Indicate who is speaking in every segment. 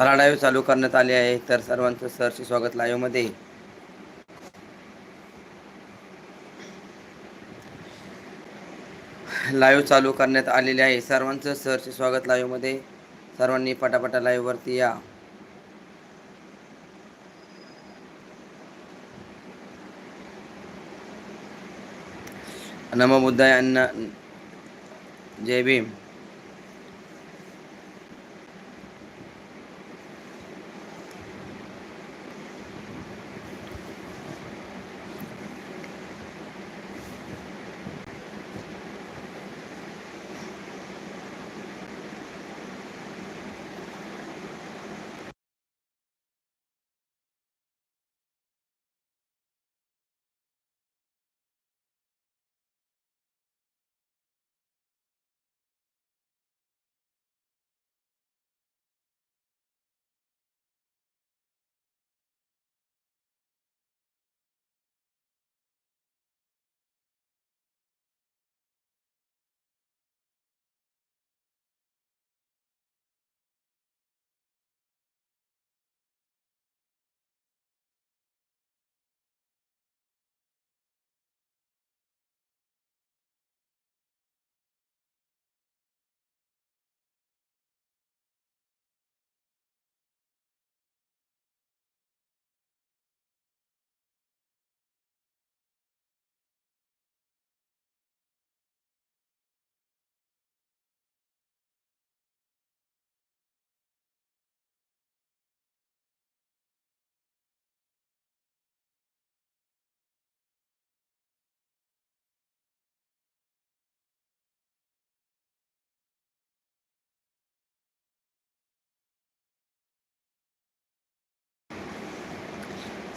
Speaker 1: चला चालू करण्यात आले आहे. तर सर्वांचं सरचे स्वागत लाईव्हमध्ये. लाईव्ह चालू करण्यात आलेले आहे. सर्वांचं सरचे स्वागत लाईव्हमध्ये. सर्वांनी पटापटा लाईव्हवरती या. नम अन्न. जय भीम.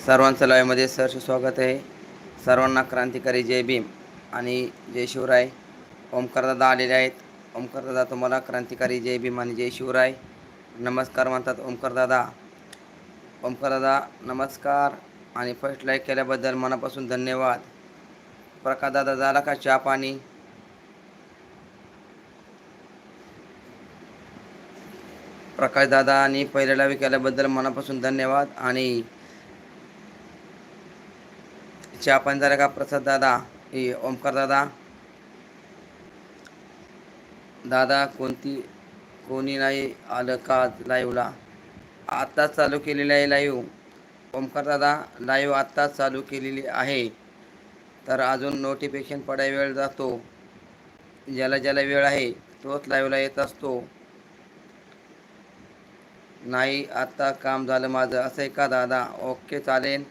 Speaker 1: सर्वांचं लाईव्हमध्ये सहर्ष स्वागत आहे. सर्वांना क्रांतिकारी जय भीम आणि जय शिवराय. ओमकारदादा आलेले आहेत. ओमकारदादा तुम्हाला क्रांतिकारी जय भीम आणि जय शिवराय. नमस्कार म्हणतात ओमकारदादा ओमकारदादा नमस्कार आणि फर्स्ट लाईक केल्याबद्दल मनापासून धन्यवाद. प्रकाशदादा झाला का चहा पाणी? प्रकाशदादा आणि पहिल्या लाईव्ह केल्याबद्दल मनापासून धन्यवाद आणि चहा पाणी का प्रसाद दादा हे ओमकार दादा. दादा कोणती कोणी नाही आलं का लाईव्हला आत्ताच चालू केलेलं आहे लाईव्ह ओमकार दादा लाईव्ह आत्ताच चालू केलेली आहे. तर अजून नोटिफिकेशन पडाय वेळ जातो. ज्याला ज्याला वेळ आहे तोच लाईव्हला येत असतो. नाही आत्ता काम झालं माझं. असं आहे का दादा? ओके चालेल.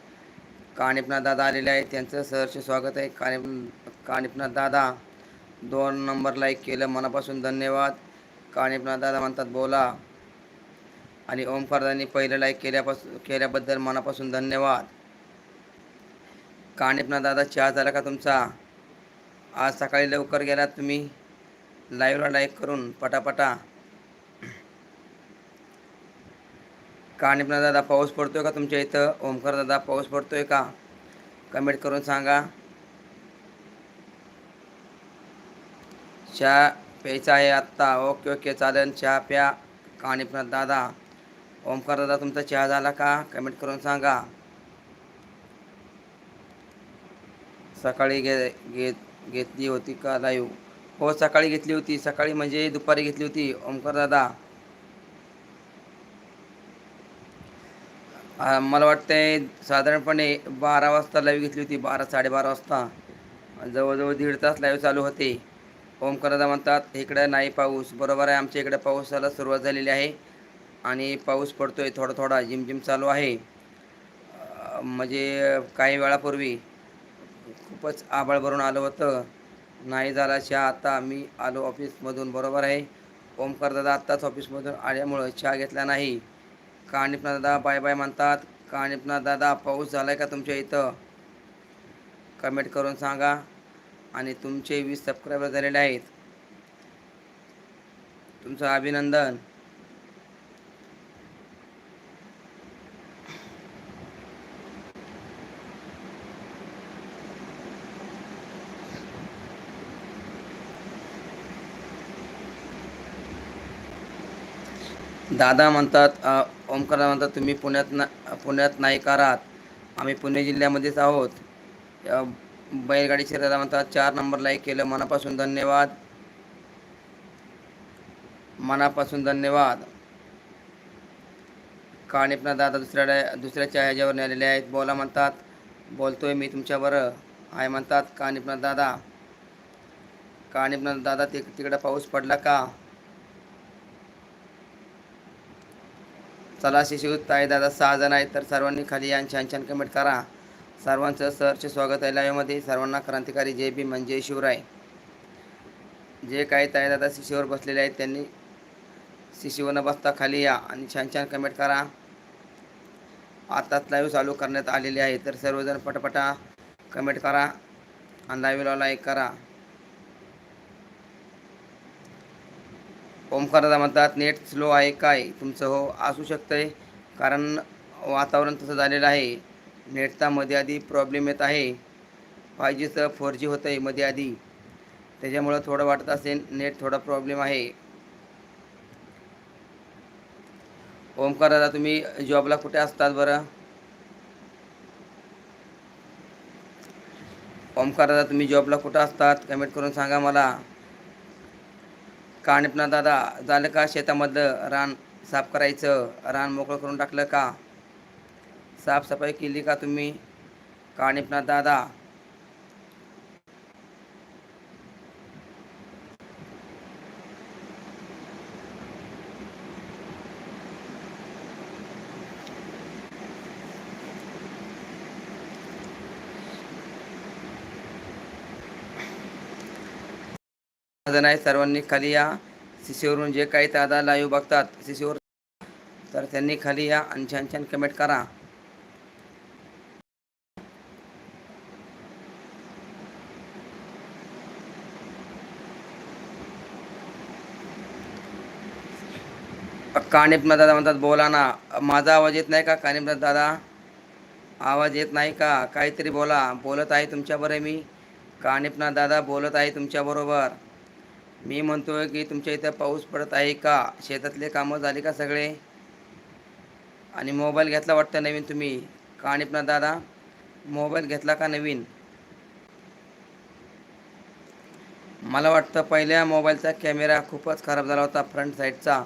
Speaker 1: कानिपनाथ दादा आलेले आहेत. त्यांचं सहर्ष स्वागत आहे. कानिप कानिपनाथ दादा दोन नंबर लाईक केलं. मनापासून धन्यवाद. कानिपनाथ दादा म्हणतात बोला. आणि ओमकारदांनी पहिलं लाईक केल्यापासून केल्याबद्दल मनापासून धन्यवाद. कानिपनाथ दादा चहा झाला का तुमचा? आज सकाळी लवकर गेलात तुम्ही. लाईव्हला लाईक करून पटापटा. कानिपना दादा पाऊस पडतो आहे का तुमच्या इथं? ओमकार दादा पाऊस पडतो आहे का? कमेंट करून सांगा. चहा प्यायचा आहे आत्ता. ओके ओके चालेल. चहा प्या. कानिपनाथ दादा. ओमकार दादा तुमचा चहा झाला का? कमेंट करून सांगा. सकाळी घे घेत घेतली होती का? लाईव्ह हो सकाळी घेतली होती. सकाळी म्हणजे दुपारी घेतली होती. ओमकार दादा मला वाटतंय साधारणपणे बारा वाजता लाईव्ह घेतली होती बारा साडेबारा वाजता. जवळजवळ दीड तास लाईव्ह चालू होते. ओमकारदा म्हणतात इकडं नाही पाऊस. बरोबर आहे आमच्या इकडे पावसाला सुरुवात झालेली आहे. आणि पाऊस पडतो आहे थोडा थोडा जिमजिम चालू आहे. म्हणजे काही वेळापूर्वी खूपच आभाळ भरून आलं होतं. नाही झाला चहा आता मी आलो ऑफिसमधून बरोबर आहे. ओमकारदादा आत्ताच ऑफिसमधून आल्यामुळं चहा घेतला नाही. कानिपना दादा बाय बाय म्हणतात. कानिपना दादा पाऊस झालाय का तुमच्या इथं? कमेंट करून सांगा. आणि तुमचे वीस सबस्क्रायबर झालेले आहेत. तुमचं अभिनंदन. दादा म्हणतात ओमकार म्हणतात तुम्ही पुण्यात ना पुण्यात नाही का आम्ही पुणे जिल्ह्यामध्येच आहोत. बैलगाडी शर्यता म्हणतात चार नंबर लाईक केलं. मनापासून धन्यवाद. मनापासून धन्यवाद. काणिपना दादा दुसऱ्या दुसऱ्याच्या ह्याच्यावर आलेले आहेत. बोला म्हणतात बोलतोय मी तुमच्यावर आहे म्हणतात काणिपना दादा. काणिपना दादा ते तिकडे पाऊस पडला का? चला शिशू ताई दादा सहा जण आहेत तर सर्वांनी खाली या आणि छान छान कमेंट करा. सर्वांचं सरचे स्वागत आहे लाईव्हमध्ये सर्वांना क्रांतिकारी जय भीम म्हणजे शिवराय. जे काही ताई दादा शिशीवर बसलेले आहेत त्यांनी शिशीवर न बसता खाली या आणि छान छान कमेंट करा. आताच लाईव्ह चालू करण्यात आलेली आहे तर सर्वजण पटापटा कमेंट करा आणि लाईव्हला लाईक करा. ओमकारदा म्हणतात नेट स्लो आहे काय? तुमचं हो असू शकतं आहे कारण वातावरण तसं झालेलं आहे. नेटचा मध्ये आधी प्रॉब्लेम येत आहे. फाय जीचं फोर जी होतं आहे मध्ये आधी. त्याच्यामुळं थोडं वाटत असेल नेट थोडा प्रॉब्लेम आहे. ओमकार दादा तुम्ही जॉबला कुठे असतात बरं? ओमकारदा तुम्ही जॉबला कुठं असतात? कमेंट करून सांगा मला. काणिपना दादा झालं का शेतामधलं रान साफ करायचं? रान मोकळं करून टाकलं का? साफसफाई केली का तुम्ही? काणिपना दादा जण सर्वांनी खाली या. शिशीवरून जे काही दादा लाईव्ह बघतात शिशीवर तर त्यांनी खाली या आणि छान छान कमेंट करा. कानिपनाथ दादा म्हणतात बोला ना माझा आवाज येत नाही का कानिपनाथ दादा? आवाज येत नाही का? काहीतरी बोला बोलत आहे तुमच्याबरोबर मी. कानिपनाथ दादा बोलत आहे तुमच्याबरोबर मी म्हणतो आहे की तुमच्या इथं पाऊस पडत आहे का? शेतातले कामं झाले का सगळे? आणि मोबाईल घेतला वाटतं नवीन तुम्ही? काणिपनाथ दादा? मोबाईल घेतला का नवीन? मला वाटतं पहिल्या मोबाईलचा कॅमेरा खूपच खराब झाला होता फ्रंट साईडचा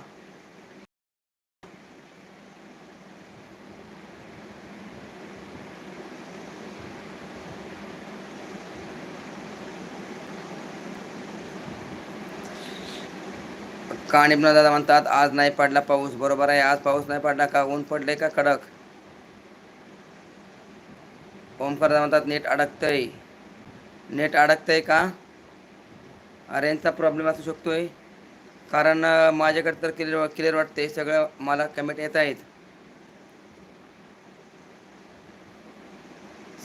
Speaker 1: काणिपना दादा म्हणतात आज नाही पडला पाऊस. बरोबर आहे आज पाऊस नाही पडला का? ऊन पडले का? कडक. ओमकर दादा म्हणतात नेट अडकतंय. नेट अडकतंय का? रेंजचा प्रॉब्लेम असू शकतोय. कारण माझ्याकडे तर क्लिअर क्लिअर वाटते सगळं मला कमेंट येत आहेत.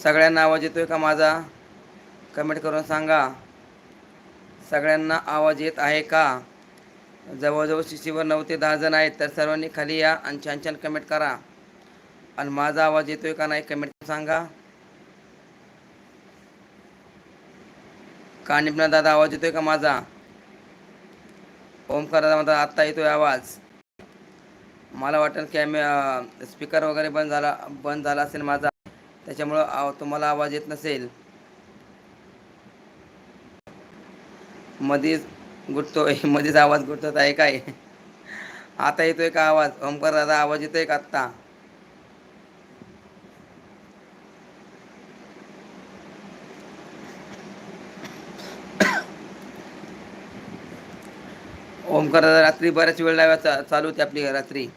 Speaker 1: सगळ्यांना आवाज येतोय का माझा? कमेंट करून सांगा. सगळ्यांना आवाज येत आहे का? जवळजवळ शिशीवर नऊ ते दहा जण आहेत तर सर्वांनी खाली या आणि छान छान कमेंट करा. आणि माझा आवाज येतोय का नाही कमेंट सांगा. कानिपना दादा आवाज येतोय का माझा? ओमकार दादा माझा आत्ता येतोय आवाज. मला वाटेल कॅमे स्पीकर वगैरे बंद झाला बंद झाला असेल माझा. त्याच्यामुळं आव- तुम्हाला आवाज येत नसेल. मध्येच गुटतोय मध्येच आवाज गुटत. आहे काय? आता येतोय का आवाज? ओमकार दादा आवाज येतोय का आत्ता? ओमकार दादा रात्री बऱ्याच वेळ लावा चा चालू होती आपली रात्री.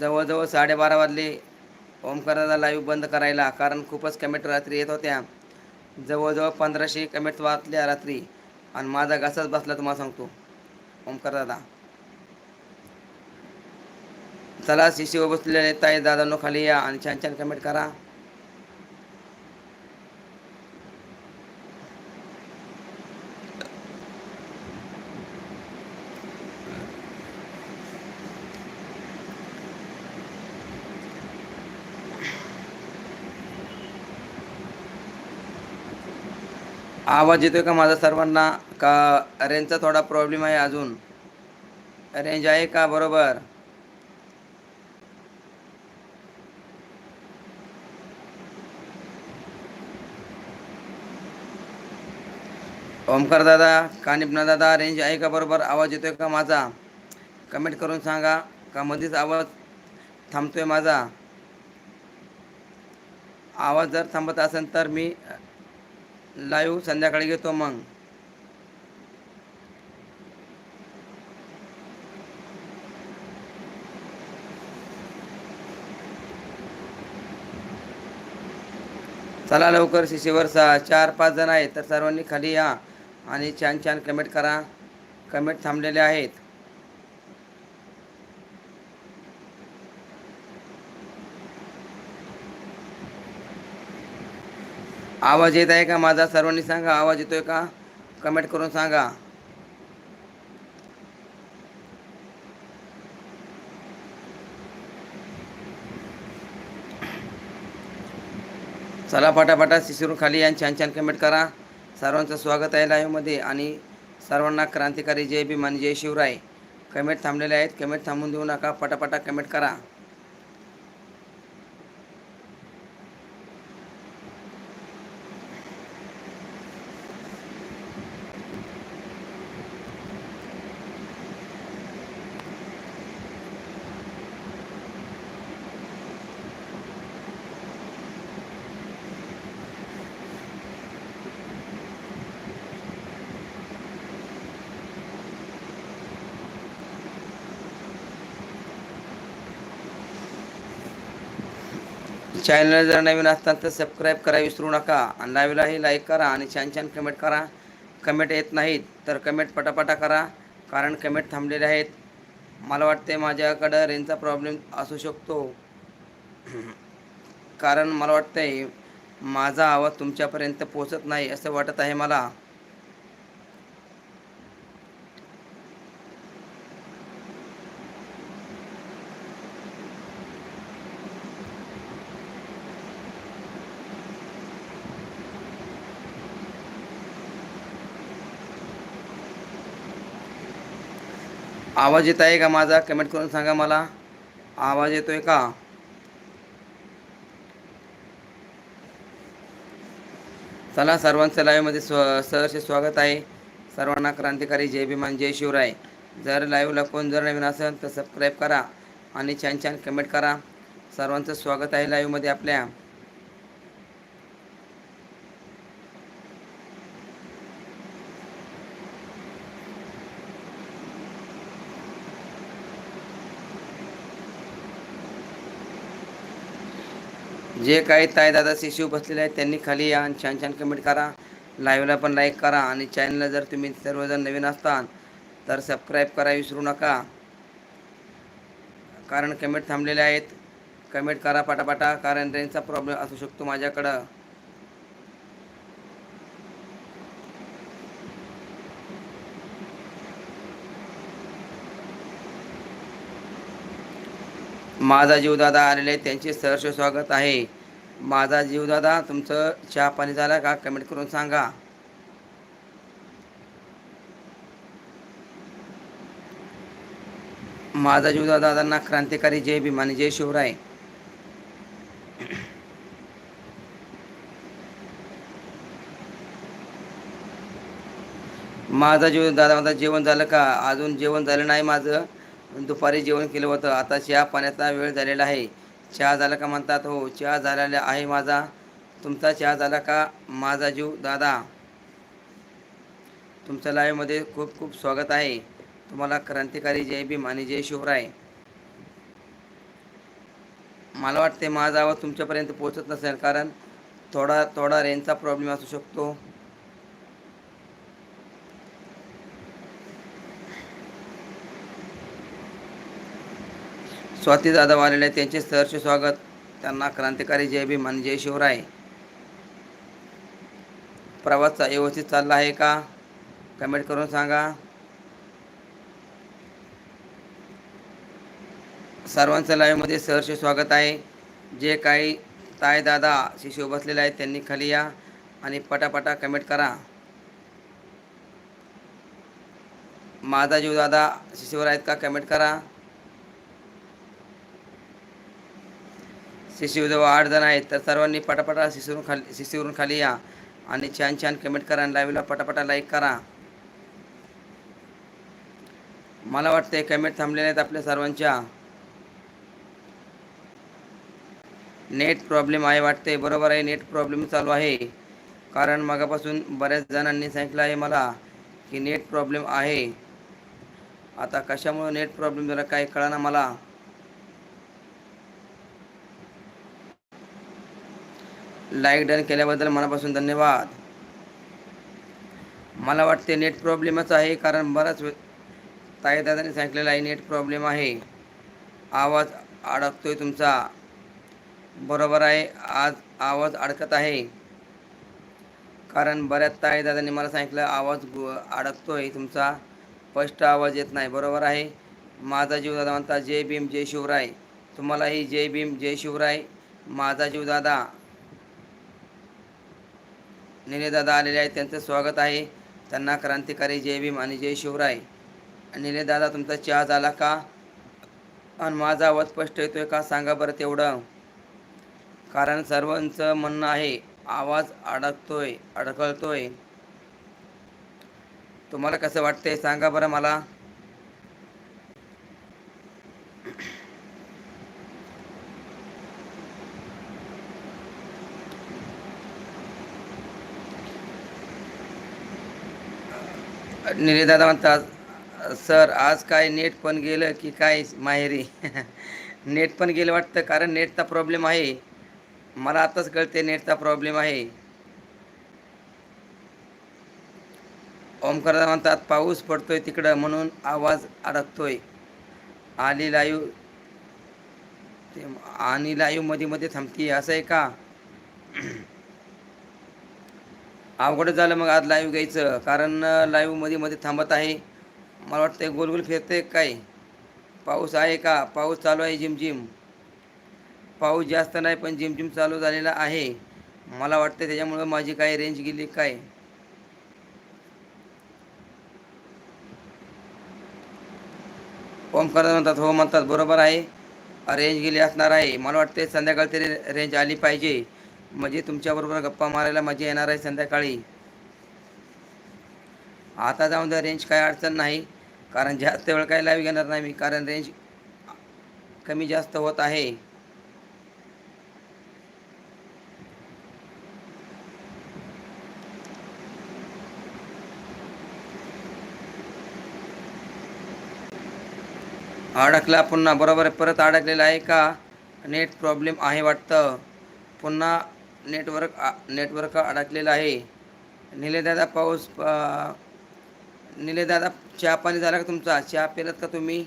Speaker 1: जवळजवळ साडेबारा वाजले. ओमकार दादा लाईव्ह बंद करायला कारण खूपच कमेंट रात्री येत होत्या. जवळजवळ पंधराशे कमेंट वाचल्या रात्री. आणि माझा घासाच बसला तुम्हाला सांगतो. ओमकार दादा. चला शिशीवर बसलेले ताई दादांनो खाली या आणि छान छान कमेंट करा. आवाज येतो आहे का माझा सर्वांना? का रेंजचा थोडा प्रॉब्लेम आहे अजून? रेंज आहे का? बरोबर. ओमकार दादा कानिपना दादा रेंज आहे का? बरोबर. आवाज येतो आहे का माझा? कमेंट करून सांगा. का मध्येच आवाज थांबतो आहे माझा? आवाज जर थांबत असेल तर मी लाईव्ह संध्याकाळी घेतो मग. चला लवकर शिशीवर सहा चार पाच जण आहेत तर सर्वांनी खाली या आणि छान छान कमेंट करा. कमेंट थांबलेले आहेत. आवाज येत आहे का? माझा सर्वांनी सांगा. आवाज येतोय का? कमेंट करून सांगा. चला पटापटा शिशिरून खाली आणि छान छान कमेंट करा. सर्वांचं स्वागत आहे लाईव्हमध्ये आणि सर्वांना क्रांतिकारी जय भीमान जय शिवराय. कमेंट थांबलेले आहेत. कमेंट थांबून देऊ नका. पटापटा कमेंट करा. चॅनल जर नवीन असताल तर सबस्क्राईब करा विसरू नका. आणि लाईव्हलाही लाईक करा आणि छान छान कमेंट करा. कमेंट येत नाहीत तर कमेंट पटापटा करा. कारण कमेंट थांबलेले आहेत. मला वाटते माझ्याकडं रेंजचा प्रॉब्लेम असू शकतो. कारण मला वाटतंय माझा आवाज तुमच्यापर्यंत पोचत नाही असं वाटत आहे मला. आवाज येत आहे का माझा? कमेंट करून सांगा मला. आवाज येतोय का? चला सर्वांचं लाईव्हमध्ये स्व सहर्ष स्वागत आहे. सर्वांना क्रांतिकारी जय भीमान जय शिवराय. जर लाईव्हला कोण जर नवीन असेल तर सबस्क्राईब करा आणि छान छान कमेंट करा. सर्वांचं स्वागत आहे लाईव्हमध्ये आपल्या. जे काही ताई दादा शिशू बसलेले आहेत त्यांनी खाली या आणि छान छान कमेंट करा. लाईव्हला पण लाईक करा आणि चॅनलला जर तुम्ही सर्वजण नवीन असताल तर सबस्क्राईब करा विसरू नका. कारण कमेंट थांबलेले आहेत. कमेंट करा पाटापाटा कारण रेंजचा प्रॉब्लेम असू शकतो माझ्याकडं. माझा जीवदादा आलेले त्यांचे सहर्ष स्वागत आहे. माझा जीवदादा तुमचं चहा पाणी झाला का? कमेंट करून सांगा. माझा जीवदादांना दादांना क्रांतिकारी जय भीमानी जय शिवराय. माझा जीव दादा माझं जेवण झालं का? अजून जेवण झालं नाही माझं. दुपारी जेवण केलं होतं. आता चहा पाण्याचा वेळ झालेला आहे. चहा झाला का म्हणतात हो चहा झालेला आहे माझा. तुमचा चहा झाला का माझा जीव दादा? तुमच्या लाईव्हमध्ये खूप खूप स्वागत आहे. तुम्हाला क्रांतिकारी जय भीम आणि जय शिवराय. मला वाटते माझा आवाज तुमच्यापर्यंत पोहोचत नसेल कारण थोडा थोडा रेंजचा प्रॉब्लेम असू शकतो. स्वाती जाधव आलेले आहेत त्यांचे सहर्ष स्वागत. त्यांना क्रांतिकारी जय भीम जय शिवराय. प्रवास व्यवस्थित चालला आहे का? कमेंट करून सांगा. सर्वांचं लाईव्हमध्ये सहर्ष स्वागत आहे. जे काही ताय दादा शिशू बसलेले आहेत त्यांनी खाली या आणि पटापटा कमेंट करा. माझा जीव दादा शिशूवर आहेत का? कमेंट करा. शिशीवजवळ आठ जण आहेत तर सर्वांनी पटापटा शिशीवरून खाली शिशीवरून खाली या. आणि छान छान कमेंट करा आणि लाईव्हला पटापटा लाईक करा. मला वाटते कमेंट थांबलेले आहेत आपल्या सर्वांच्या. नेट प्रॉब्लेम आहे वाटते बरोबर आहे नेट प्रॉब्लेम चालू आहे. कारण मगापासून बऱ्याच जणांनी सांगितलं आहे मला की नेट प्रॉब्लेम आहे. आता कशामुळे नेट प्रॉब्लेम झाला काय ना मला. लाईक डन केल्याबद्दल मनापासून धन्यवाद. मला वाटते नेट प्रॉब्लेमच आहे कारण बराच वे ताई दादाने सांगितलेलं आहे नेट प्रॉब्लेम आहे. आवाज अडकतोय तुमचा. बरोबर आहे आज आवाज अडकत आहे. कारण बऱ्याच ताईदादांनी मला सांगितलं आवाज गु- अडकतोय तुमचा. स्पष्ट आवाज येत नाही बरोबर आहे. माझा जीव दादा म्हणता जय भीम जय शिवराय. तुम्हालाही जय भीम जय शिवराय. माझा जीव दादा निलेदादा आलेले आहेत त्यांचं स्वागत आहे. त्यांना क्रांतिकारी जय भीम आणि जय शिवराय. निलेदादा तुमचा चहा झाला का? आणि माझा आवाज स्पष्ट येतोय का? सांगा बरं तेवढं. कारण सर्वांचं म्हणणं आहे आवाज अडकतोय अडकळतोय तुम्हाला कसं वाटतंय? सांगा बरं मला. निलेदादा म्हणतात सर आज काय नेट पण गेलं की काय माहेरी? नेट पण गेलं वाटतं कारण नेटचा प्रॉब्लेम आहे. मला आताच कळते नेटचा प्रॉब्लेम आहे. ओमकारदा म्हणतात पाऊस पडतोय तिकडं म्हणून आवाज अडकतोय. आली लाईव्ह ते आणि लाईव्हमध्ये मध्ये थांबती असं आहे का? अवघड झालं मग आज लाईव्ह घ्यायचं. कारण लाईव्हमध्ये मध्ये थांबत आहे. मला वाटतं गोल गोल फिरते काय? पाऊस आहे का? पाऊस चालू आहे जिमजिम पाऊस जास्त नाही पण जिमजिम चालू झालेला आहे. मला वाटतं त्याच्यामुळं माझी काय रेंज गेली काय? ओमकार म्हणतात हो म्हणतात बरोबर आहे. रेंज गेली असणार आहे. मला वाटते संध्याकाळी तरी रेंज आली पाहिजे. म्हणजे तुमच्याबरोबर गप्पा मारायला मजा येणार आहे संध्याकाळी. आता जाऊन द्या रेंज काय अडचण नाही कारण जास्त वेळ काय लाईव्ह घेणार नाही मी कारण रेंज कमी जास्त होत आहे. अडकला पुन्हा बरोबर परत अडकलेला आहे का? नेट प्रॉब्लेम आहे वाटतं. पुन्हा नेटवर्क नेटवर्क अडकलेलं आहे. निलेदादा पाऊस निलेदादा चहा पाणी झाला का तुमचा? चहा पिलात का तुम्ही?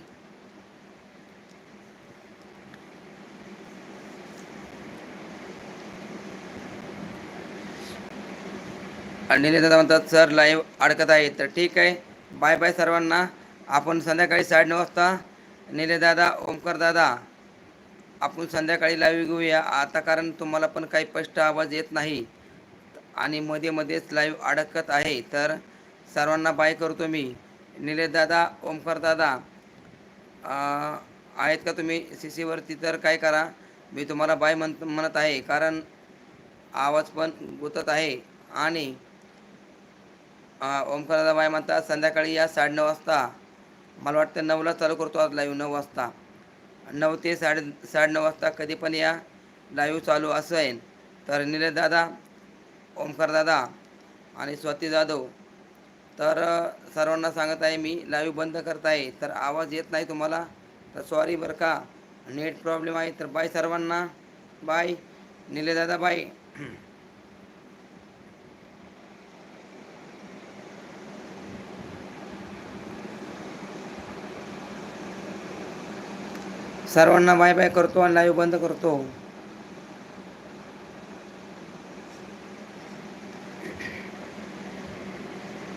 Speaker 1: निलेदादा म्हणतात सर लाईव्ह अडकत आहे. तर ठीक आहे. बाय बाय सर्वांना. आपण संध्याकाळी साडे नऊ वाजता. निलेदादा ओमकार दादा. आपण संध्याकाळी लाईव्ह घेऊया. आता कारण तुम्हाला पण काही स्पष्ट आवाज येत नाही आणि मध्ये मध्येच लाईव्ह अडकत आहे. तर सर्वांना बाय करतो मी. निलेश दादा ओमकार दादा आहेत का तुम्ही सी सीवरती तर काय करा मी तुम्हाला बाय म्हणत म्हणत आहे. कारण आवाज पण गुतत आहे. आणि अं, दादा बाय म्हणतात संध्याकाळी या साडेनऊ वाजता. मला वाटतं नऊला चालू करतो आज लाईव्ह नऊ वाजता. नऊ ते साडे साडेनऊ वाजता कधी पण या लाईव्ह चालू असेल तर निलेश दादा ओमकार दादा आणि स्वाती जाधव तर सर्वांना सांगत आहे मी लाईव्ह बंद करत आहे तर आवाज येत नाही तुम्हाला तर सॉरी बरं का. नेट प्रॉब्लेम आहे तर बाय सर्वांना. बाय निलेश दादा बाय सर्वांना बाय बाय करतो आणि लाईव्ह बंद करतो.